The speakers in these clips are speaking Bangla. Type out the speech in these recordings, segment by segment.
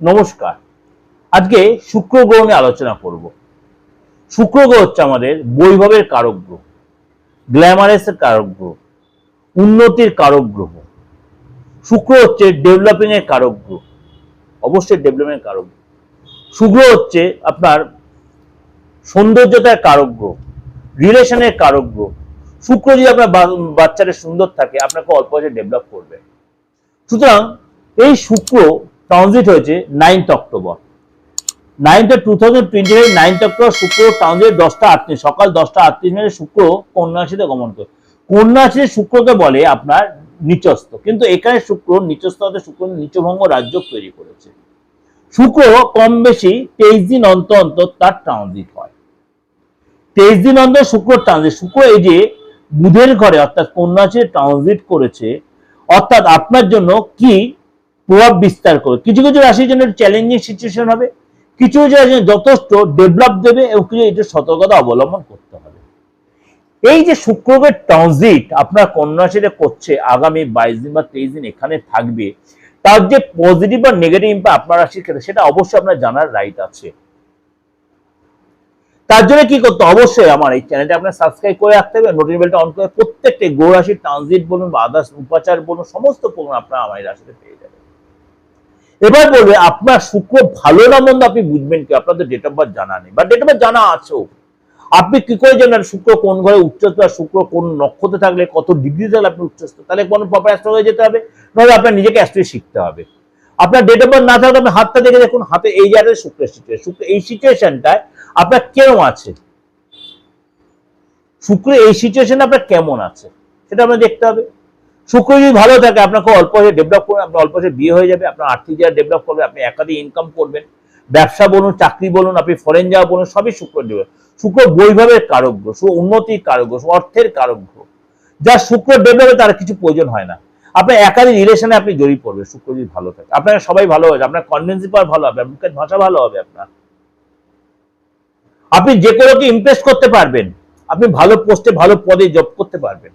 নমস্কার। আজকে শুক্র গ্রহ নিয়ে আলোচনা করব। শুক্র গ্রহ হচ্ছে আমাদের বৈভবের কারক গ্রহ গ্ল্যামারাসের কারক গ্রহ উন্নতির কারক গ্রহ শুক্র হচ্ছে ডেভেলপিং এর কারক গ্রহ অবশ্যই ডেভেলপমেন্টের কারক গ্রহ শুক্র হচ্ছে আপনার সৌন্দর্যতার কারক গ্রহ রিলেশনের কারক গ্রহ শুক্র যদি আপনার বাচ্চাটা সুন্দর থাকে, আপনাকে অল্প বয়সে ডেভেলপ করবে। সুতরাং এই শুক্র ট্রানজিট হয়েছে ninth October. Ninth two thousand twenty five ninth October শুক্র ট্রানজিট দশটা আটত্রিশ, সকাল দশটা আটত্রিশ মিনিটে শুক্র কন্যা গমন করে। কন্যা শুক্রকে বলে আপনার নিচস্থ, কিন্তু এখানে শুক্র নিচস্থ হতে শুক্র নিচভঙ্গ রাজ্য তৈরি করেছে। শুক্র কম বেশি তেইশ দিন অন্তর অন্তর তার ট্রানজিট হয়। তেইশ দিন অন্তর শুক্র ট্রানজিট, শুক্র এই যে বুধের ঘরে অর্থাৎ কন্যা ট্রানজিট করেছে, অর্থাৎ আপনার জন্য কি প্রভাব বিস্তার করবে। কিছু কিছু রাশির জন্য চ্যালেঞ্জিং সিচুয়েশন হবে, কিছু কিছু রাশির যথেষ্ট ডেভেলপ দেবে এবং কিছু একটু সতর্কতা অবলম্বন করতে হবে। এই যে শুক্রবের ট্রানজিট আপনার কন্যা রাশিতে করছে, আগামী বাইশ দিন বা তেইশ দিন এখানে থাকবে, তার যে পজিটিভ বা নেগেটিভ ইম্প্যাক্ট আপনার রাশির ক্ষেত্রে, সেটা অবশ্যই আপনার জানার রাইট আছে। তার জন্য কি করতে অবশ্যই আমার এই চ্যানেলটা আপনার সাবস্ক্রাইব করে রাখতে হবে নোটিফিকেশন বেলটা অন করে প্রত্যেকটা গো রাশির ট্রানজিট বলুন বা আদার্স উপাচার বলুন, সমস্ত প্রোগ্রাম আপনার আমার রাশিতে পেয়ে যাবেন। এবার বলবে, আপনার শুক্র ভালো না মন্দ আপনি বুঝবেন কি? আপনাদের ডেট অফ বার্থ জানা নেই। বা ডেট অফ বার্থ জানা আছেও আপনি কি করে জানেন শুক্র কোন ঘরে উচ্চস্থ আর শুক্র কোন নক্ষত্রে থাকলে কত ডিগ্রি থাকলে আপনি উচ্চস্থ? তাহলে কোনো প্রপার অ্যাস্ট্রোলজি যেতে হবে। নইলে আপনার নিজেকে অ্যাস্ট্রোলজি শিখতে হবে। আপনার ডেট অফ বার্থ না থাকলে আপনি হাতটা দেখে দেখুন, হাতে এই জায়গায় শুক্রের সিচুয়েশন শুক্র এই সিচুয়েশনটায় আপনার কেমন আছে? শুক্র এই সিচুয়েশনে আপনার কেমন আছে? সেটা আপনার দেখতে হবে। শুক্র যদি ভালো থাকে, আপনাকে অল্প বয়সে ডেভেলপ করবেন আপনার অল্প বয়সে বিয়ে হয়ে যাবে, আপনার আর্থিক জায়গা ডেভেলপ করবে, আপনি একাধিক ইনকাম করবেন। ব্যবসা বলুন, চাকরি বলুন, আপনি ফরেন যাওয়া বলুন, সবই শুক্র দেবে। শুক্র বৈভবের গ্রহ শুক্র উন্নতির কারক গ্রহ অর্থের কারক গ্রহ যা শুক্র ডেভেলপে তার কিছু প্রয়োজন হয় না। আপনার একাধিক রিলেশনে আপনি জড়িয়ে পড়বে শুক্র যদি ভালো থাকে। আপনার সবাই ভালো হবে আপনার কনভেন্সি পাওয়ার ভালো হবে মুখের ভাষা ভালো হবে আপনার। আপনি যে কোনোকে ইমপ্রেস করতে পারবেন। আপনি ভালো পোস্টে ভালো পদে জব করতে পারবেন।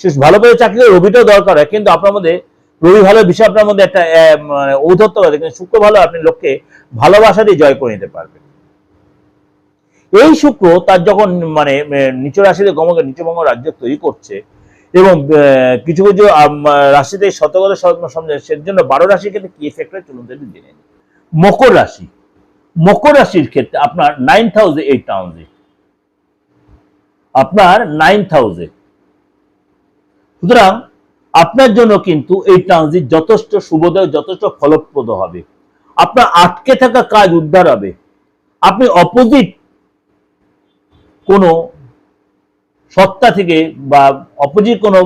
সে ভালো পদে চাকরি করে রবিটাও দরকার হয়, কিন্তু আপনার মধ্যে রবি ভালো বিষয় আপনার মধ্যে একটা মানে ঔদ্ধত্য আছে, কিন্তু শুক্র ভালো আপনি লোককে ভালোবাসা দিয়ে জয় করে নিতে পারবেন। এই শুক্র তার যখন মানে নিচ রাশিতে গমকে নিচবঙ্গ রাজ্য তৈরি করছে, এবং কিছু কিছু রাশিতে শতগত সমঝে সে জন্য বারো রাশির ক্ষেত্রে কি এফেক্ট হয় চলুন যদি জেনে মকর রাশি। মকর রাশির ক্ষেত্রে আপনার নাইন থাউজেন্ড এইট থাউজেন্ড আপনার নাইন থাউজেন্ড সুতরাং আপনার জন্য কিন্তু এই ট্রানজিট যথেষ্ট শুভদয় যথেষ্ট ফলপ্রদ হবে। আপনার আটকে থাকা কাজ উদ্ধার হবে। আপনি অপোজিট কোনো সত্তা থেকে বা অপোজিট কোনো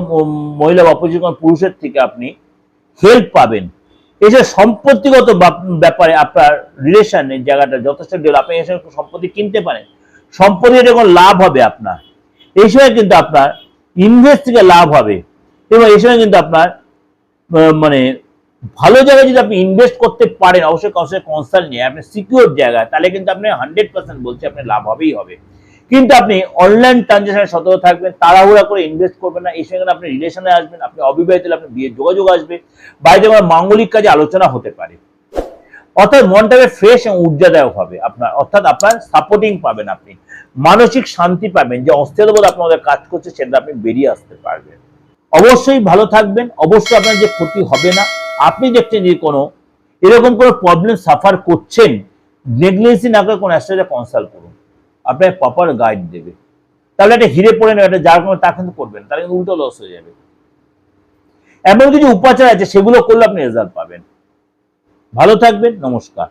মহিলা বা অপোজিট কোনো পুরুষের থেকে আপনি হেল্প পাবেন। এসব সম্পত্তিগত ব্যাপারে আপনার রিলেশনের জায়গাটা যথেষ্ট আপনি এসব সম্পত্তি কিনতে পারেন। সম্পত্তি এটা লাভ হবে আপনার। এই সময় কিন্তু আপনার ইনভেস্ট থেকে লাভ হবে। এবং এই সময় কিন্তু আপনার মানে ভালো জায়গায় যদি আপনি ইনভেস্ট করতে পারেন, অবশ্যই কাউন্সিলের কনসাল্ট নিয়ে আপনি সিকিউর জায়গায়, তাহলে কিন্তু আপনি হান্ড্রেড পার্সেন্ট বলছি আপনি লাভ হবেই হবে। কিন্তু আপনি অনলাইন ট্রানজাকশনে সতর্ক থাকবেন, তাড়াহুড়া করে ইনভেস্ট করবেন না। এই সঙ্গে আপনি রিলেশনে আসবেন, আপনি অবিবাহিত হলে আপনি বিয়ের যোগাযোগ আসবে। বাড়িতে আমার মাঙ্গলিক কাজে আলোচনা হতে পারে। অর্থাৎ মনটাকে ফ্রেশ এবং ঊর্জাদায়ক হবে আপনার। অর্থাৎ আপনার সাপোর্টিং পাবেন আপনি। মানসিক শান্তি পাবেন। যে অস্থিরবোধ আপনাদের কাজ করছে, সেটা আপনি বেরিয়ে আসতে পারবেন। অবশ্যই ভালো থাকবেন, অবশ্যই আপনার যে ক্ষতি হবে না। আপনি দেখছেন যে কোনো, এরকম কোনো প্রবলেম সাফার করছেন নেগলেন্সি না করে কোনো অ্যাস্ট্রোলজার কনসাল্ট করুন। আপনার প্রপার গাইড দেবে। তাহলে একটা হিরে পড়ে নেবে, একটা যার কোনো তা কিন্তু করবেন তাহলে কিন্তু উল্টো লস হয়ে যাবে। এমন কিছু উপাচার আছে, সেগুলো করলে আপনি রেজাল্ট পাবেন। ভালো থাকবেন, নমস্কার।